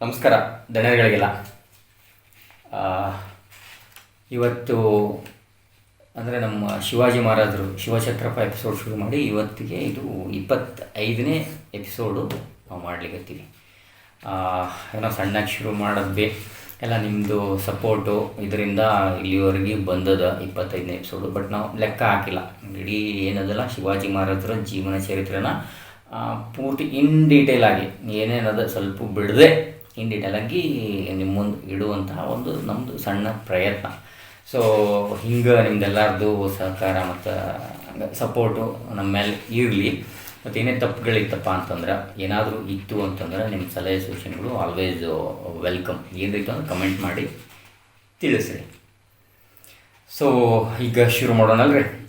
ನಮಸ್ಕಾರ ದಣಿಗಳಿಗೆಲ್ಲ ಇವತ್ತು ಅಂದರೆ ನಮ್ಮ ಶಿವಾಜಿ ಮಹಾರಾಜರು ಶಿವಛತ್ರಪ್ಪ ಎಪಿಸೋಡ್ ಶುರು ಮಾಡಿ ಇವತ್ತಿಗೆ ಇದು ಇಪ್ಪತ್ತೈದನೇ ಎಪಿಸೋಡು ನಾವು ಮಾಡ್ಲಿಕ್ಕತ್ತೀವಿ ಏನೋ ಸಣ್ಣಗೆ ಶುರು ಮಾಡಿದ್ವಿ. ಎಲ್ಲ ನಿಮ್ಮದು ಸಪೋರ್ಟು ಇದರಿಂದ ಇಲ್ಲಿವರೆಗೆ ಬಂದದ ಇಪ್ಪತ್ತೈದನೇ ಎಪಿಸೋಡು ಬಟ್ ನಾವು ಲೆಕ್ಕ ಹಾಕಿಲ್ಲ. ಇಡೀ ಏನದಲ್ಲ, ಶಿವಾಜಿ ಮಹಾರಾಜರ ಜೀವನ ಚರಿತ್ರೆನ ಪೂರ್ತಿ ಇನ್ ಡೀಟೇಲ್ ಆಗಿ ಏನೇನದ ಸ್ವಲ್ಪ ಬಿಡದೆ ಡೀಟೇಲ್ ನಿಮ್ಮ ಮುಂದೆ ಇಡುವಂತಹ ಒಂದು ನಮ್ಮದು ಸಣ್ಣ ಪ್ರಯತ್ನ. ಸೊ ಹಿಂಗೆ ನಿಮ್ದೆಲ್ಲರದು ಸಹಕಾರ ಮತ್ತು ಸಪೋರ್ಟು ನಮ್ಮ ಮೇಲೆ ಇರಲಿ. ಮತ್ತು ಏನೇ ತಪ್ಪುಗಳಿತ್ತಪ್ಪ ಅಂತಂದ್ರೆ, ಏನಾದರೂ ಇತ್ತು ಅಂತಂದ್ರೆ ನಿಮ್ಮ ಸಲಹೆ ಸೂಚನೆಗಳು ಆಲ್ವೇಸ್ ವೆಲ್ಕಮ್ ಏನಿತ್ತು ಅಂದ್ರೆ ಕಮೆಂಟ್ ಮಾಡಿ ತಿಳಿಸ್ರಿ. ಸೊ ಈಗ ಶುರು ಮಾಡೋಣಲ್ರಿ?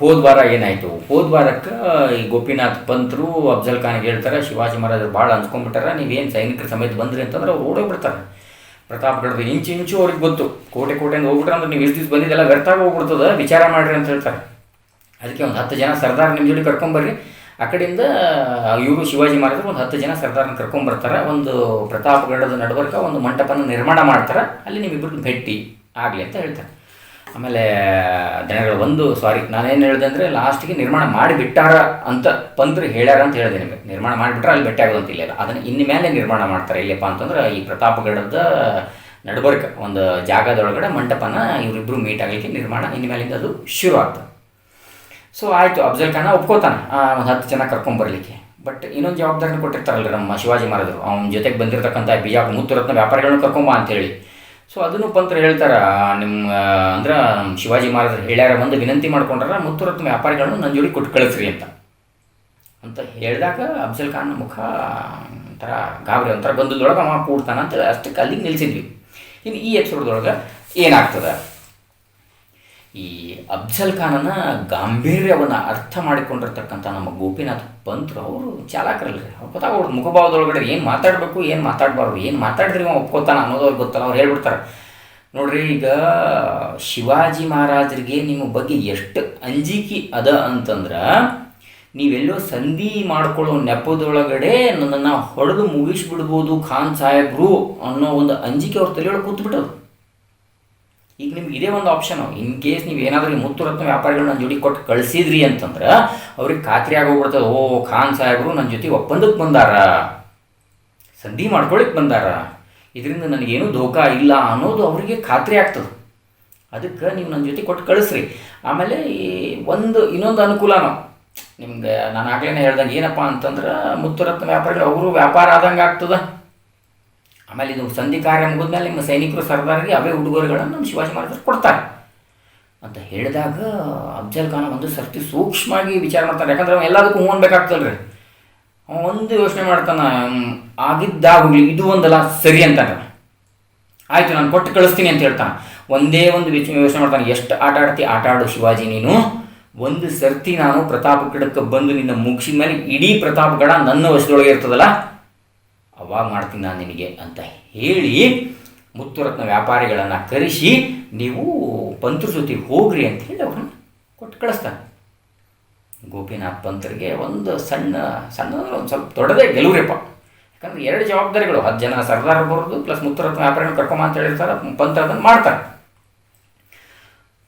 ಹೋದ ವಾರ ಏನಾಯಿತು? ಹೋದ ವಾರಕ್ಕೆ ಈ ಗೋಪಿನಾಥ್ ಪಂತರು ಅಫ್ಜಲ್ ಖಾನ್ಗೆ ಹೇಳ್ತಾರೆ, ಶಿವಾಜಿ ಮಹಾರಾಜರು ಭಾಳ ಅನ್ಸ್ಕೊಂಡ್ಬಿಟ್ಟಾರ ನೀವೇನು ಸೈನಿಕರ ಸಮೇತ ಬಂದ್ರಿ ಅಂತಂದ್ರೆ ಅವ್ರು ಓಡೋಗ್ಬಿಡ್ತಾರೆ ಪ್ರತಾಪ್ಗಢದ ಇಂಚು ಇಂಚು ಅವ್ರಿಗೆ ಗೊತ್ತು. ಕೋಟೆ ಕೋಟೆಯಿಂದ ಹೋಗ್ಬಿಟ್ರೆ ಅಂದ್ರೆ ನೀವು ಇಷ್ಟು ದಿವಸ ಬಂದಿದ್ದೆಲ್ಲ ವ್ಯರ್ಥ ಹೋಗ್ಬಿಡ್ತದೆ ವಿಚಾರ ಮಾಡ್ರಿ ಅಂತ ಹೇಳ್ತಾರೆ. ಅದಕ್ಕೆ ಒಂದು ಹತ್ತು ಜನ ಸರ್ದಾರ್ ನಿಮ್ಮ ಜೋಡಿ ಕರ್ಕೊಂಬರ್ರಿ. ಆ ಕಡೆಯಿಂದ, ಇವರು ಶಿವಾಜಿ ಮಹಾರಾಜರು ಒಂದು ಹತ್ತು ಜನ ಸರ್ದಾರ್ನ ಕರ್ಕೊಂಬರ್ತಾರೆ. ಒಂದು ಪ್ರತಾಪ್ಗಢದ ನಡುವರ್ಕ ಒಂದು ಮಂಟಪನ ನಿರ್ಮಾಣ ಮಾಡ್ತಾರೆ. ಅಲ್ಲಿ ನಿಮ್ಮಿಬ್ಬರು ಭೇಟಿ ಆಗಲಿ ಅಂತ ಹೇಳ್ತಾರೆ. ಆಮೇಲೆ, ಜನಗಳು ಒಂದು ಸಾರಿ, ನಾನೇನು ಹೇಳಿದೆ ಅಂದರೆ, ಲಾಸ್ಟಿಗೆ ನಿರ್ಮಾಣ ಮಾಡಿಬಿಟ್ಟಾರ ಅಂತ ಪಂತ್ರು ಹೇಳ್ಯಾರ ಅಂತ ಹೇಳಿದೆ ನಿಮಗೆ. ನಿರ್ಮಾಣ ಮಾಡಿಬಿಟ್ರೆ ಅಲ್ಲಿ ಭೇಟಿ ಆಗೋದಂತ ಅಂತಿಲ್ಲ ಅದನ್ನು ಇನ್ನು ಮೇಲೆ ನಿರ್ಮಾಣ ಮಾಡ್ತಾರೆ. ಇಲ್ಲಪ್ಪ ಅಂತಂದ್ರೆ, ಈ ಪ್ರತಾಪಗಢದ ನಡುಬರ್ಕ, ಒಂದು ಜಾಗದೊಳಗಡೆ ಮಂಟಪನ ಇವರಿಬ್ಬರು ಮೀಟ್ ಆಗಲಿಕ್ಕೆ ನಿರ್ಮಾಣ ಇನ್ನು ಮೇಲಿಂದ ಅದು ಶುರು ಆಗ್ತದೆ. ಸೊ ಆಯಿತು. ಅಫ್ಜಲ್ ಖಾನ ಒಪ್ಕೋತಾನೆ. ಒಂದು ಹತ್ತು ಜನ ಕರ್ಕೊಂಬರ್ಲಿಕ್ಕೆ ಬಟ್ ಇನ್ನೊಂದು ಜವಾಬ್ದಾರಿನ ಕೊಟ್ಟಿರ್ತಾರಲ್ಲ ನಮ್ಮ ಶಿವಾಜಿ ಮಹಾರಾಜರು. ಅವ್ನ ಜೊತೆಗೆ ಬಂದಿರತಕ್ಕಂಥ ಬಿಜಾಪುರ ಮುತ್ತುರತ್ನ ವ್ಯಾಪಾರಿಗಳನ್ನ ಕರ್ಕೊಂಬ ಅಂತೇಳಿ ಸೊ ಅದನ್ನು ಪಂತ್ರ ಹೇಳ್ತಾರೆ, ನಿಮ್ಮ, ಅಂದ್ರೆ ನಮ್ಮ ಶಿವಾಜಿ ಮಹಾರಾಜರು ಹೇಳ್ಯಾರ ಬಂದು ವಿನಂತಿ ಮಾಡ್ಕೊಂಡ್ರ ಮುತ್ತುರತ್ನ ವ್ಯಾಪಾರಿಗಳನ್ನು ನನ್ನ ಜೋಡಿ ಕೊಟ್ಟು ಕಳಿಸ್ರಿ ಅಂತ. ಅಂತ ಹೇಳಿದಾಗ ಅಫ್ಜಲ್ ಖಾನ್ ಮುಖ ಒಂಥರ ಗಾಬರಿ, ಒಂಥರ ಬಂದದೊಳಗೆ ಅವ ಕೂಡ್ತಾನ ಅಂತ ಅಷ್ಟಕ್ಕೆ ಅಲ್ಲಿಗೆ ನಿಲ್ಲಿಸಿದ್ವಿ ಇನ್ನು ಈ ಎಪಿಸೋಡ್ದೊಳಗೆ ಏನಾಗ್ತದೆ? ಈ ಅಫ್ಜಲ್ ಖಾನನ ಗಾಂಭೀರ್ಯವನ್ನು ಅರ್ಥ ಮಾಡಿಕೊಂಡಿರ್ತಕ್ಕಂಥ ನಮ್ಮ ಗೋಪಿನಾಥ್ ಪಂತ್ರು, ಅವರು ಚಾಲಕರಲ್ರಿ. ಅವ್ರು ಅವ್ರ ಮುಖಭಾವದೊಳಗಡೆ ಏನು ಮಾತಾಡಬೇಕು, ಏನು ಮಾತಾಡಬಾರ್ದು, ಏನು ಮಾತಾಡಿದ್ರಿ ಇವ ಒಪ್ಕೋತಾನ ಅನ್ನೋದು ಅವ್ರಿಗೆ ಗೊತ್ತಲ್ಲ, ಅವ್ರು ಹೇಳ್ಬಿಡ್ತಾರೆ. ನೋಡ್ರಿ, ಈಗ ಶಿವಾಜಿ ಮಹಾರಾಜರಿಗೆ ನಿಮ್ಮ ಬಗ್ಗೆ ಎಷ್ಟು ಅಂಜಿಕೆ ಅದ ಅಂತಂದ್ರೆ, ನೀವೆಲ್ಲೋ ಸಂಧಿ ಮಾಡ್ಕೊಳ್ಳೋ ನೆಪದೊಳಗಡೆ ನನ್ನನ್ನು ಹೊಡೆದು ಮುಗಿಸ್ಬಿಡ್ಬೋದು ಖಾನ್ ಸಾಹೇಬ್ರು ಅನ್ನೋ ಒಂದು ಅಂಜಿಕೆ ಅವ್ರ ತಲೆಯೊಳಗೆ ಕೂತ್ಬಿಟ್ಟದು ಈಗ ನಿಮ್ಗೆ ಇದೇ ಒಂದು ಆಪ್ಷನ್ ಇನ್ ಕೇಸ್ ನೀವು ಏನಾದರೂ ಮುತ್ತು ರತ್ನ ವ್ಯಾಪಾರಿಗಳು ನನ್ನ ಜೋಡಿ ಕೊಟ್ಟು ಕಳಿಸಿದ್ರಿ ಅಂತಂದ್ರೆ ಅವ್ರಿಗೆ ಖಾತ್ರಿ ಆಗೋಗ್ಬಿಡ್ತದೆ. ಓ, ಖಾನ್ ಸಾಹೇಬರು ನನ್ನ ಜೊತೆ ಒಪ್ಪಂದಕ್ಕೆ ಬಂದಾರ. ಸಂಧಿ ಮಾಡ್ಕೊಳ್ಳಿಕ್ಕೆ ಬಂದಾರ. ಇದರಿಂದ ನನಗೇನು ಧೋಕಾ ಇಲ್ಲ ಅನ್ನೋದು ಅವರಿಗೆ ಖಾತ್ರಿ ಆಗ್ತದೆ. ಅದಕ್ಕೆ ನೀವು ನನ್ನ ಜೊತೆ ಕೊಟ್ಟು ಕಳಿಸ್ರಿ. ಆಮೇಲೆ ಈ ಒಂದು, ಇನ್ನೊಂದು ಅನುಕೂಲನೋ ನಿಮ್ಗೆ ನಾನು ಆಗ್ಲೇ ಹೇಳ್ದಂಗೆ ಏನಪ್ಪ ಅಂತಂದ್ರೆ ಮುತ್ತುರತ್ನ ವ್ಯಾಪಾರಿಗಳು, ಅವರು ವ್ಯಾಪಾರ ಆದಂಗೆ ಆಗ್ತದೆ. ಆಮೇಲೆ ಇದು ಸಂಧಿ ಕಾರ್ಯ ಮುಗಿದ್ಮೇಲೆ ನಿಮ್ಮ ಸೈನಿಕರು ಸರ್ದಾರಿಗೆ ಅವೇ ಉಡುಗೊರೆಗಳನ್ನು ನಮ್ಮ ಶಿವಾಜಿ ಮಹಾರಾಜರು ಕೊಡ್ತಾರೆ. ಅಂತ ಹೇಳಿದಾಗ ಅಫ್ಜಲ್ ಖಾನ್ ಒಂದು ಸರ್ತಿ ಸೂಕ್ಷ್ಮವಾಗಿ ವಿಚಾರ ಮಾಡ್ತಾನೆ. ಯಾಕಂದ್ರೆ ಅವ್ನು ಎಲ್ಲದಕ್ಕೂ ಹೂವನ್ ಅನ್ಬೇಕಾಗ್ತಲ್ರಿ ಅವ ಒಂದು ಯೋಚನೆ ಮಾಡ್ತಾನೆ ಆಗಿದ್ದಾಗಲಿ ಇದು ಒಂದಲ್ಲ, ಸರಿ ಅಂತಾನೆ. ಆಯಿತು, ನಾನು ಕೊಟ್ಟು ಕಳಿಸ್ತೀನಿ ಅಂತ ಹೇಳ್ತಾನೆ. ಒಂದೇ ಒಂದು ವಿಚ, ಯೋಚನೆ ಮಾಡ್ತಾನೆ, ಎಷ್ಟು ಆಟ ಆಡ್ತಿ, ಆಟ ಆಡು ಶಿವಾಜಿ ನೀನು. ಒಂದು ಸರ್ತಿ ನಾನು ಪ್ರತಾಪಗಢಕ್ಕೆ ಬಂದು ನಿನ್ನ ಮುಗಿಸಿದ ಮೇಲೆ ಇಡೀ ಪ್ರತಾಪಗಢ ನನ್ನ ವಶದೊಳಗೆ ಇರ್ತದಲ್ಲ ಅವಾಗ ಮಾಡ್ತೀನಿ ನಾನು ನಿನಗೆ ಅಂತ ಹೇಳಿ ಮುತ್ತುರತ್ನ ವ್ಯಾಪಾರಿಗಳನ್ನು ಕರೆಸಿ ನೀವು ಪಂತ್ರ ಜೊತೆ ಹೋಗ್ರಿ ಅಂತ ಹೇಳಿ ಅವ್ರನ್ನ ಕೊಟ್ಟು ಕಳಿಸ್ತಾನೆ. ಗೋಪಿನಾಥ್ ಪಂತ್ರಿಗೆ ಒಂದು ಸಣ್ಣ ಸಣ್ಣ ಒಂದು ಸ್ವಲ್ಪ ದೊಡ್ಡದೇ ಗೆಲುವ್ರಿಪ್ಪ. ಯಾಕಂದ್ರೆ ಎರಡು ಜವಾಬ್ದಾರಿಗಳು, ಹತ್ತು ಜನ ಸರ್ದಾರ ಬರೋದು ಪ್ಲಸ್ ಮುತ್ತುರತ್ನ ವ್ಯಾಪಾರಿನ ಕರ್ಕೊಂಬ ಅಂತ ಹೇಳಿರ್ತಾರೆ, ಪಂತ್ರ ಅದನ್ನು ಮಾಡ್ತಾರೆ.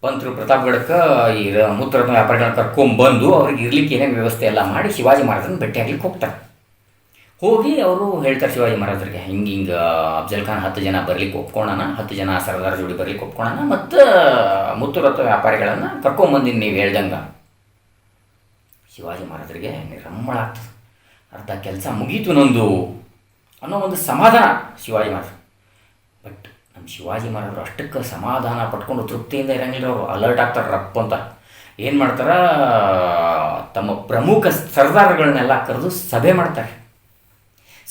ಪಂತರು ಪ್ರತಾಪ್ಗಢಕ್ಕೆ ಈ ಮುತ್ತುರತ್ನ ವ್ಯಾಪಾರಿಗಳನ್ನ ಕರ್ಕೊಂಬಂದು ಅವ್ರಿಗೆ ಇರ್ಲಿಕ್ಕೆ ಏನೇನು ವ್ಯವಸ್ಥೆ ಎಲ್ಲ ಮಾಡಿ ಶಿವಾಜಿ ಮಹಾರಾಜನ ಭೇಟಿ ಹೋಗ್ತಾರೆ. ಹೋಗಿ ಅವರು ಹೇಳ್ತಾರೆ ಶಿವಾಜಿ ಮಹಾರಾಜರಿಗೆ, ಹಿಂಗೆ ಹಿಂಗೆ ಅಫ್ಜಲ್ ಖಾನ್ ಹತ್ತು ಜನ ಬರ್ಲಿಕ್ಕೆ ಒಪ್ಕೊಳ್ಳೋಣ ಹತ್ತು ಜನ ಸರದಾರ ಜೋಡಿ ಬರ್ಲಿಕ್ಕೆ ಒಪ್ಕೊಳ್ಳೋಣ ಮತ್ತು ಮುತ್ತುರತ್ವ ವ್ಯಾಪಾರಿಗಳನ್ನು ಕರ್ಕೊಂಬಂದಿನಿ ನೀವು ಹೇಳ್ದಂಗೆ. ಶಿವಾಜಿ ಮಹಾರಾಜರಿಗೆ ನಿರಮ್ಮಳ ಆಗ್ತದೆ. ಅರ್ಧ ಕೆಲಸ ಮುಗೀತು ನಂದು ಅನ್ನೋ ಒಂದು ಸಮಾಧಾನ ಶಿವಾಜಿ ಮಹಾರಾಜ. ಬಟ್ ನಮ್ಮ ಶಿವಾಜಿ ಮಹಾರಾಜರು ಅಷ್ಟಕ್ಕೆ ಸಮಾಧಾನ ಪಟ್ಕೊಂಡು ತೃಪ್ತಿಯಿಂದ ಇರಂಗಿಲ್ಲ ಅವರು. ಅಲರ್ಟ್ ಆಗ್ತಾರೆ ರಪ್ಪ ಅಂತ. ಏನು ಮಾಡ್ತಾರೆ ತಮ್ಮ ಪ್ರಮುಖ ಸರ್ದಾರಗಳನ್ನೆಲ್ಲ ಕರೆದು ಸಭೆ ಮಾಡ್ತಾರೆ.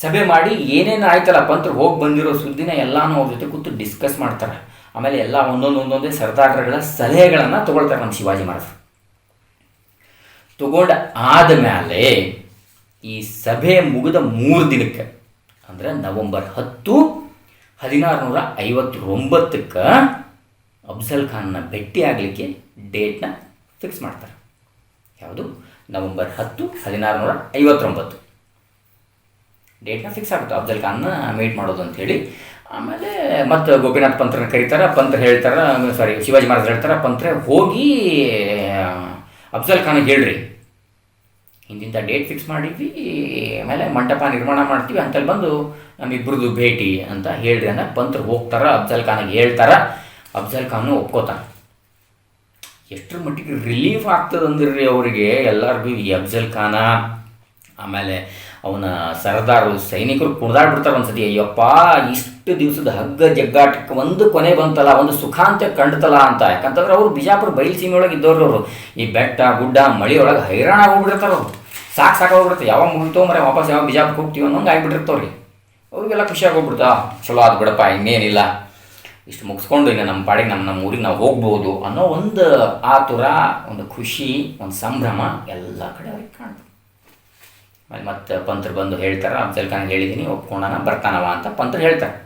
ಸಭೆ ಮಾಡಿ ಏನೇನು ಆಯ್ತಲ್ಲಪ್ಪ ಅಂತ ಹೋಗಿ ಬಂದಿರೋ ಸುದ್ದಿನ ಎಲ್ಲಾನು ಅವ್ರ ಜೊತೆ ಕೂತು ಡಿಸ್ಕಸ್ ಮಾಡ್ತಾರೆ. ಆಮೇಲೆ ಎಲ್ಲ ಒಂದೊಂದು ಒಂದೊಂದೇ ಸರ್ದಾರಗಳ ಸಲಹೆಗಳನ್ನು ತಗೊಳ್ತಾರೆ ನಮ್ಮ ಶಿವಾಜಿ ಮಹಾರಾಜ್. ತಗೊಂಡ ಆದಮೇಲೆ ಈ ಸಭೆ ಮುಗಿದ ಮೂರು ದಿನಕ್ಕೆ, ಅಂದರೆ ನವಂಬರ್ ಹತ್ತು ಹದಿನಾರು ನೂರ ಐವತ್ತೊಂಬತ್ತಕ್ಕೆ ಅಫ್ಜಲ್ ಖಾನ್ನ ಭೇಟಿ ಆಗಲಿಕ್ಕೆ ಡೇಟ್ನ ಫಿಕ್ಸ್ ಮಾಡ್ತಾರೆ. ಯಾವುದು? ನವಂಬರ್ ಹತ್ತು ಹದಿನಾರು ನೂರ ಐವತ್ತೊಂಬತ್ತು ಡೇಟ್ನ ಫಿಕ್ಸ್ ಆಗುತ್ತೆ ಅಫ್ಜಲ್ ಖಾನ್ನ ಮೀಟ್ ಮಾಡೋದು ಅಂತೇಳಿ ಆಮೇಲೆ ಮತ್ತು ಗೋಪಿನಾಥ್ ಪಂತ್ರನ ಕರೀತಾರೆ, ಪಂತ್ರ ಹೇಳ್ತಾರೆ ಸಾರಿ ಶಿವಾಜಿ ಮಹಾರಾಜ್ ಹೇಳ್ತಾರೆ, ಪಂತ್ರ ಹೋಗಿ ಅಫ್ಜಲ್ ಖಾನಿಗೆ ಹೇಳ್ರಿ. ಇಂತಿಂಥ ಡೇಟ್ ಫಿಕ್ಸ್ ಮಾಡಿದ್ವಿ, ಆಮೇಲೆ ಮಂಟಪ ನಿರ್ಮಾಣ ಮಾಡ್ತೀವಿ ಅಂತಲ್ಲಿ ಬಂದು ನಮ್ಮಿಬ್ರದ್ದು ಭೇಟಿ ಅಂತ ಹೇಳ್ರಿ ಅಂದ್ರೆ ಪಂತ್ರ ಹೋಗ್ತಾರ, ಅಫ್ಜಲ್ ಖಾನಿಗೆ ಹೇಳ್ತಾರೆ. ಅಫ್ಜಲ್ ಖಾನು ಒಪ್ಕೋತಾನೆ. ಎಷ್ಟರ ಮಟ್ಟಿಗೆ ರಿಲೀಫ್ ಆಗ್ತದೆ ಅಂದ್ರೆ ಅವರಿಗೆ ಎಲ್ಲರಿಗೂ ಈ ಅಫ್ಜಲ್ ಖಾನ. ಆಮೇಲೆ ಅವನ ಸರದಾರು ಸೈನಿಕರು ಕುಣಿದಾಡ್ಬಿಡ್ತಾರೆ ಒಂದ್ಸತಿ, ಅಯ್ಯಪ್ಪ, ಇಷ್ಟು ದಿವಸದ ಹಗ್ಗ ಜಗ್ಗಾಟಕ್ಕೆ ಒಂದು ಕೊನೆ ಬಂತಲ್ಲ, ಒಂದು ಸುಖಾಂತ ಕಂಡತಲ್ಲ ಅಂತ. ಯಾಕಂತಂದ್ರೆ ಅವರು ಬಿಜಾಪುರ ಬಯಲು ಸೀಮೆಯೊಳಗೆ ಇದ್ದವ್ರು ಅವರು ಈ ಬೆಟ್ಟ, ಗುಡ್ಡ, ಮಳಿಯೊಳಗೆ ಹೈರಾಣ ಹೋಗ್ಬಿಡ್ತಾರೆ ಅವರು. ಸಾಕು ಸಾಕು ಹೋಗ್ಬಿಡ್ತಾರೆ ಯಾವಾಗ ಮುಗಿತೋ ಮರೆ ವಾಪಸ್ ಯಾವಾಗ ಬಿಜಾಪುರ ಹೋಗ್ತೀವಿ ಅನ್ನೋಂಗೆ ಆಗ್ಬಿಟ್ಟಿರ್ತಾವ್ರಿ ಅವ್ರಿಗೆಲ್ಲ ಖುಷಿಯಾಗಿ ಹೋಗ್ಬಿಡ್ತಾ ಚಲೋ ಅದು ಬಿಡಪ್ಪ, ಇನ್ನೇನಿಲ್ಲ. ಇಷ್ಟು ಮುಗಿಸ್ಕೊಂಡು ಇನ್ನು ನಮ್ಮ ಪಾಡಿಗೆ ನಮ್ಮ ನಮ್ಮ ಊರಿಗೆ ನಾವು ಹೋಗ್ಬೋದು ಅನ್ನೋ ಒಂದು ಆತುರ, ಒಂದು ಖುಷಿ, ಒಂದು ಸಂಭ್ರಮ ಎಲ್ಲ ಕಡೆ ಅವ್ರಿಗೆ ಕಾಣ್ತದೆ. ಮತ್ತೆ ಪಂತ್ರ ಬಂದು ಹೇಳ್ತಾರೆ ಅಫ್ಜಲ್ ಖಾನ್ ಹೇಳಿದ್ದೀನಿ ಒಪ್ಕೊಂಡಾನ ಬರ್ತಾನವ ಅಂತ ಪಂತ್ರ ಹೇಳ್ತಾರೆ.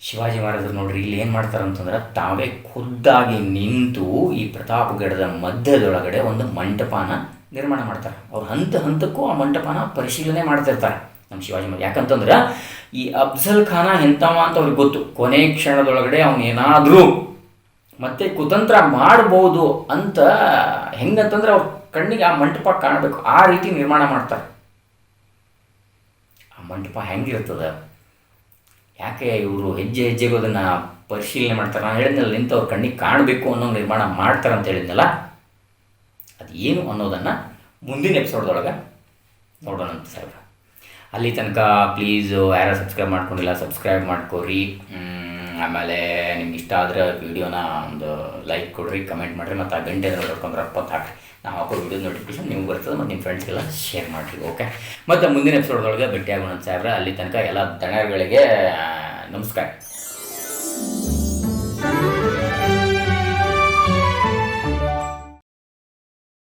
ಶಿವಾಜಿ ಮಹಾರಾಜರು ನೋಡ್ರಿ, ಇಲ್ಲಿ ಏನು ಮಾಡ್ತಾರೆ ಅಂತಂದ್ರೆ, ತಾವೇ ಖುದ್ದಾಗಿ ನಿಂತು ಈ ಪ್ರತಾಪಗಢದ ಮಧ್ಯದೊಳಗಡೆ ಒಂದು ಮಂಟಪನ ನಿರ್ಮಾಣ ಮಾಡ್ತಾರೆ. ಅವ್ರು ಹಂತ ಹಂತಕ್ಕೂ ಆ ಮಂಟಪನ ಪರಿಶೀಲನೆ ಮಾಡ್ತಿರ್ತಾರೆ. ನಮ್ಮ ಶಿವಾಜಿ ಮಹಾರಾಜ, ಯಾಕಂತಂದ್ರೆ, ಈ ಅಫ್ಜಲ್ ಖಾನ ಎಂಥವ ಅಂತ ಅವ್ರಿಗೆ ಗೊತ್ತು. ಕೊನೆ ಕ್ಷಣದೊಳಗಡೆ ಅವನೇನಾದರೂ ಮತ್ತೆ ಕುತಂತ್ರ ಮಾಡ್ಬೋದು ಅಂತ ಹೆಂಗಂತಂದ್ರೆ ಅವ್ರ ಕಣ್ಣಿಗೆ ಆ ಮಂಟಪ ಕಾಣಬೇಕು. ಆ ರೀತಿ ನಿರ್ಮಾಣ ಮಾಡ್ತಾರೆ. ಆ ಮಂಟಪ ಹೆಂಗಿರ್ತದೆ ಯಾಕೆ ಇವರು ಹೆಜ್ಜೆ ಹೆಜ್ಜೆಗೂ ಅದನ್ನು ಪರಿಶೀಲನೆ ಮಾಡ್ತಾರೆ? ನಾನು ಹೇಳಿದ್ನಲ್ಲ ನಿಂತು ಅವ್ರ ಕಣ್ಣಿಗೆ ಕಾಣಬೇಕು ಅನ್ನೋ ನಿರ್ಮಾಣ ಮಾಡ್ತಾರೆ ಅಂತ ಹೇಳಿದ್ನಲ್ಲ, ಅದು ಏನು ಅನ್ನೋದನ್ನು ಮುಂದಿನ ಎಪಿಸೋಡ್ದೊಳಗೆ ನೋಡೋಣ ಅಂತ ಸರ್. ಅಲ್ಲಿ ತನಕ ಪ್ಲೀಸು ಯಾರು ಸಬ್ಸ್ಕ್ರೈಬ್ ಮಾಡ್ಕೊಂಡಿಲ್ಲ ಸಬ್ಸ್ಕ್ರೈಬ್ ಮಾಡ್ಕೊರಿ. ಆಮೇಲೆ ನಿಮ್ಗೆ ಇಷ್ಟ ಆದರೆ ವೀಡಿಯೋನ ಒಂದು ಲೈಕ್ ಕೊಡ್ರಿ ಕಮೆಂಟ್ ಮಾಡಿರಿ, ಮತ್ತು ಆ ಗಂಟೆ ನೋಡ್ಕೊಂಡ್ರೆ ಅಪ್ಪತ್ತು ಹಾಕಿ ನಾವು ಹಾಕೋ ವೀಡಿಯೋ ನೋಟಿಫಿಕೇಶನ್ ನಿಮ್ಗೆ ಬರ್ತದೆ ಮತ್ತು ನಿಮ್ಮ ಫ್ರೆಂಡ್ಸ್ಗೆಲ್ಲ ಶೇರ್ ಮಾಡಿರಿ ಓಕೆ ಮತ್ತು ಮುಂದಿನ ಎಪಿಸೋಡ್ದೊಳಗೆ ಭೇಟಿಯಾಗೋಣ ಸಾಹೇಬ್ರೆ, ಅಲ್ಲಿ ತನಕ ಎಲ್ಲ ದಣಗಳಿಗೆ ನಮಸ್ಕಾರ.